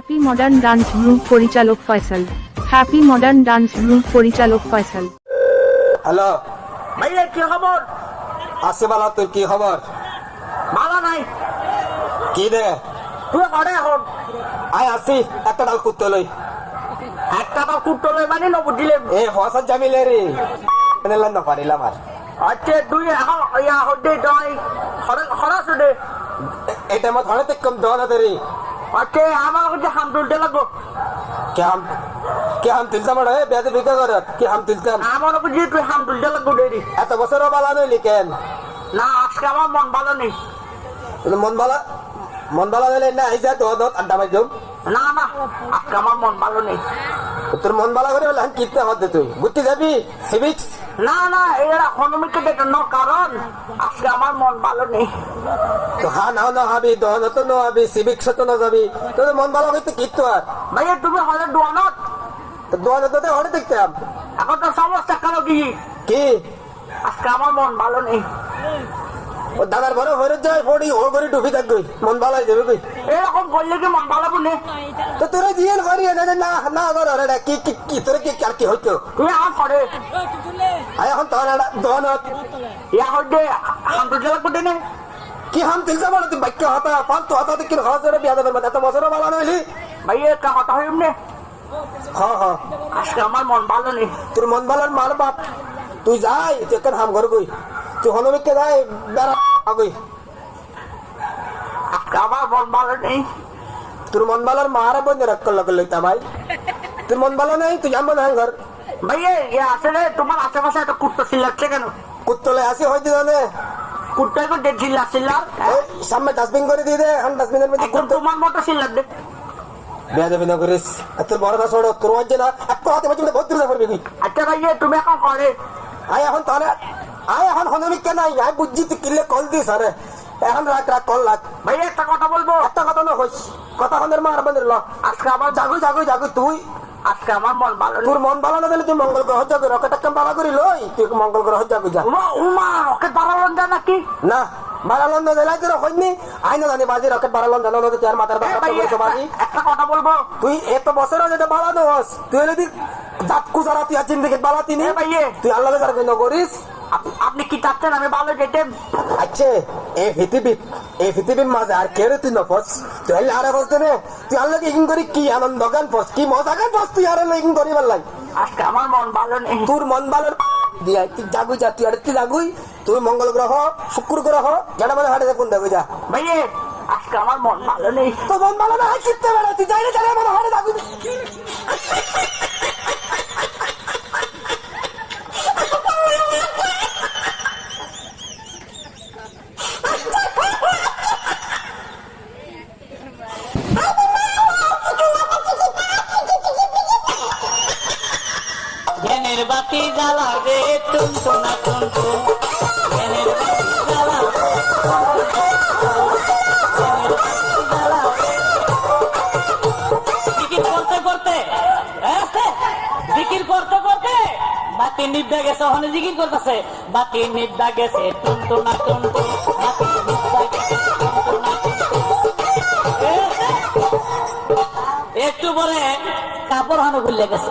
Happy modern dance group পরিচালক Faisal happy modern dance group পরিচালক Faisal hello ভাইয়া কি খবর? আসে বালা তোর কি খবর? ভালো নাই। কি দে তুই করে এখন? আয় আসি। একটা ডাল কুত্তে লই। একটা তো কুট্টো লই মানে নবু দিলে। এ হসাদ জামিলে রে। এনে লান না পারিলাম আর আচ্ছা তুই এখন ইয়া হতে তই খরচ দে। এটা মত তে কম দন দেরি আচ্ছা আমার কাছে হাম তুলতে লাগবো? কে হাম কে হাম তিলতা মড়ে বেদে বিকা কর? কি হাম তিলতাম আমার কাছে তুই হাম তুলতে লাগবো দেরি এত বছর বালা নইলি কেন? না আজকে আমার মন ভালো নেই। মন বালা মন বালা নইলে না আইসা তো আড্ডা মাই দিম না না আজকে আমার মন ভালো নেই। তোর মন বালা করে বলে কিতে হতে তুই। ঘুরতে যাবি? সিভিক্স না না এরা হনুমিকে দেখানো কারণ। আজকে আমার মন ভালো নেই। তো হা নাও না হাবি দহন তো ন হাবি সিভিক্স তো না যাবি। তোর মন বালা হইতে কিতো আর ভাইয়া তুমি হলে দোয়ানত তো দোয়ান তো হরে দেখতাম এখন তো সমস্যা কেন কি? কি? আজকে আমার মন ভালো নেই। ও দাদার ঘরে হরে যায় পড়ি ও করে ডুবি থাকবি। মন ভালাই যাবে কই? এরকম করলে কি মন ভালো নে তো তোরা জিয়েন করি না না না কর রে কি কি কি তোরা কি আর কি হইতো? তুই আমার করে। আয় এখন তোর দহন ইয়া হইতে হাম তুলতে লাগবো দেনে কি হাম তিলসা বড় তুই বাক্য হতা পাল তো হতা কি হস রে বিয়া দেবেন এত বছর বালা নইলি ভাইয়া একটা কথা হইম নে। হ হ। আজকে আমার মন ভালো নেই। তোর মন ভালার মার বাপ? তুই যাই তুই কেন হাম ঘর কই তুই হনমিককে যাই বেড়া আজকে আমার মন ভালো নেই। তোর মন ভালার মার বন্ধ রাখ করল করল তা ভাই। তোর মন ভালো নেই তুই জানব না ঘর ভাইয়া ইয়া আসলে তোমার আশেপাশে একটা কুত্তা চিল্লাচ্ছে কেন? কুত্তলে আসি হয়তো জানে। কুত্তা একটু দেড় চিল্লা এই, সামনে ডাস্টবিন করে দিয়ে দে এখন ডাস্টবিনের মধ্যে কুত্তা তোমার মতো চিল্লার দে। বিয়া দেবে না করিস। এত বড় না ছোড়ো তোর মধ্যে না এক হাতে বলছি বহুত দূরে পড়বি তুই আচ্ছা ভাইয়া তুমি এখন করে আয় এখন তাহলে আয় এখন হনমিক কেন আয় বুঝছি তুই কিলে কল দিস আরে। এখন রাখ রাখ কল রাখ ভাইয়া একটা কথা বলব? একটা কথা না হইস কথা হনের মার বন্ধের ল আজকে আমার জাগু জাগু জাগু তুই। আজকে আমার মন ভালো তোর মন ভালো না দিলে তুই মঙ্গল গ্রহ যাবি রকেট একটা বাড়া করি লই। তুই মঙ্গল গ্রহ যাবি যা। উমা উমা রকেট বাড়ালেন যা নাকি? না বাড়ালন না দিলাই তোর হইনি আই না জানি বাজি রকেট বাড়ালন জানো না তোর মাথার বাজি। একটা- কথা বলব? তুই এত বছর যেটা বাড়ানো হস তুই যদি জাতকু যারা তুই দিকে বাড়াতি নি তুই আল্লাহ যারা করিস। আপনি কি চাচ্ছেন আমি ভালো যেতেন আচ্ছা এ পৃথিবী এ পৃথিবীর মাঝে আর কেউ তুই নফস তুই হলে আরে বসতে নে তুই আল্লাহ ইগিং করি কি আনন্দ গান ফস কি মজা গান ফস তুই আরে ইগিং করি পারলাই আজকে আমার মন ভালো নেই। তোর মন ভালো দিয়া তুই জাগুই যা তুই আর তুই জাগুই। তুই মঙ্গল গ্রহ শুক্র গ্রহ যেটা মানে হাটে কোন দেখো যা। ভাইয়া আজকে আমার মন ভালো নেই। তো মন ভালো না কিনতে বেড়া তুই যাই না যাই মানে হাটে জাগুই। জ্ঞানের বাতি জ্বালা রে টুনটু না বাতি জ্বালা গেছে ওখানে জিকির করতেছে, বাতি নিভা গেছে টুনটু না টুনটু বাতি নিভা গেছে টুনটু না একটু পরে কাপড় হানো খুললে গেছে।